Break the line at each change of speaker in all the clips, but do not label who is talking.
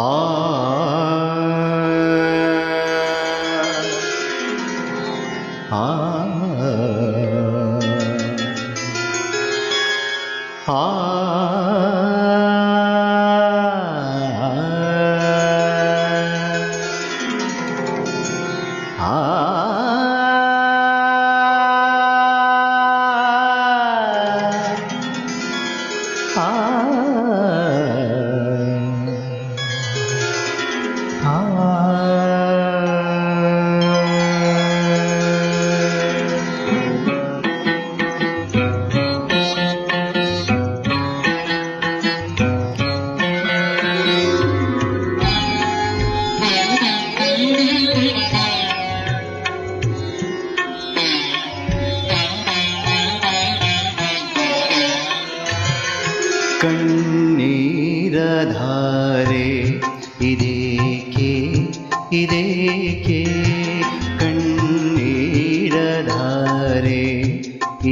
ஆ ஆ കണ്ണീരധാരേ ഇതേക്കേ ഇതേക്കേ കണ്ണീരധാരേ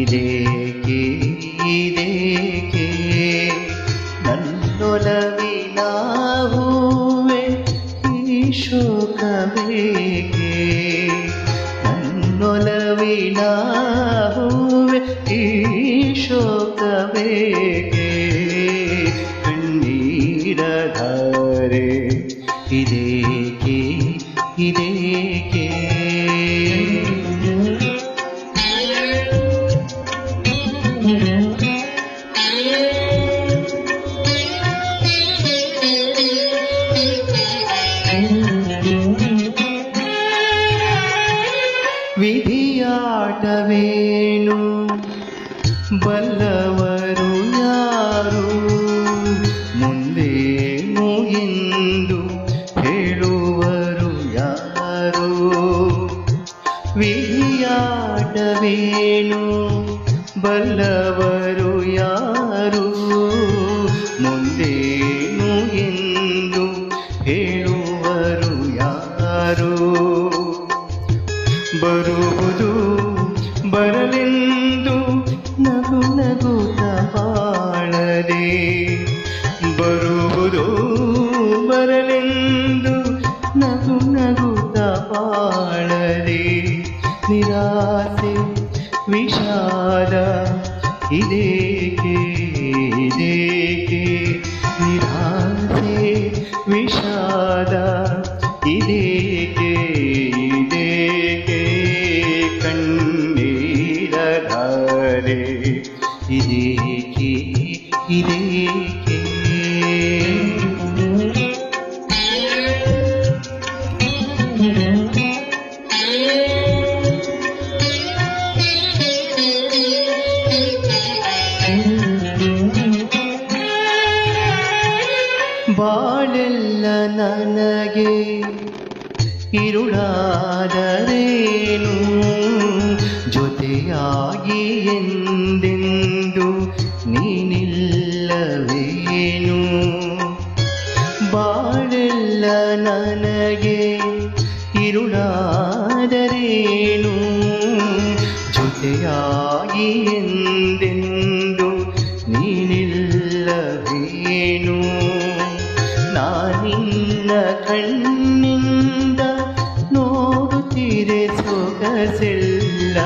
ഇതേക്കേ ഇതേക്കേ. നല്ലൊലവിലാഹുവേ ഈശോകവേക്കേ നല്ലൊലവിലാഹുവേ ഈശോകവേ ಶೋಕಬೇಕೆ ನನ್ನೊಲವಿನ ಹೂವೆ ಈ ಶೋಕಬೇಕೆ ಕಣ್ಣೀರಧಾರೆ ಇದೇಕೆ ಇದೇಕೆ ವಿಧಿಯಾಟವೇನು ಬಲ್ಲವರು ವಿಧಿಯಾಟವೇನು ಬಲ್ಲವರು ಯಾರು? ಮುಂದೇನು ಎಂದು ಹೇಳುವರು ಯಾರು? ಬರುವುದು ಬರಲೆಂದು ನಗು ನಗುತ್ತ ಬಾಳದೆ, ಬರುವುದು ಬರಲೆಂದು ನಗು ನಗುತ್ತ ಬಾಳದೆ വിശാലെ. വിശാല ഇതേക്ക് ഇതേക്ക് നിരാസെ വിശാല. ഇതേക്ക് ഇതേക്ക് കണ്ണീരധാരെ ഇതേക്ക് ഇതേക്ക് ನನಗೆ ಇರುಳಾದರೇನು? ಜೊತೆಯಾಗಿ ಎಂದೆಂದು ನೀನಿಲ್ಲವೇನು? ಬಾಳೆಲ್ಲ ನನಗೆ ಇರುಳಾದರೇನು? ಜೊತೆಯಾಗಿ ಎಂದೆಂದು ನೀನಿಲ್ಲವೇನು? ನಾನಿನ್ನ ಕಣ್ಣಿಂದ ನೋಡುತ್ತೀರೆ ಸೊಗಸೆಲ್ಲ.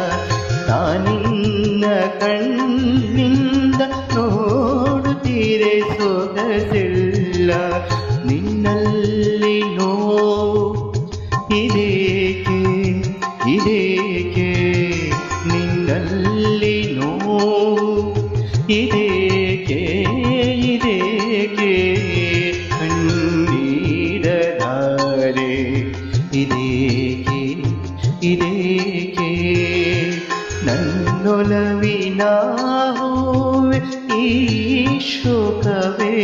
ನಾನಿನ್ನ ಕಣ್ಣಿಂದ ನೋಡುತ್ತೀರೆ ಸೊಗಸೆಲ್ಲ. ನಿನ್ನಲ್ಲಿ शोकवेरधरे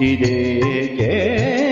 हे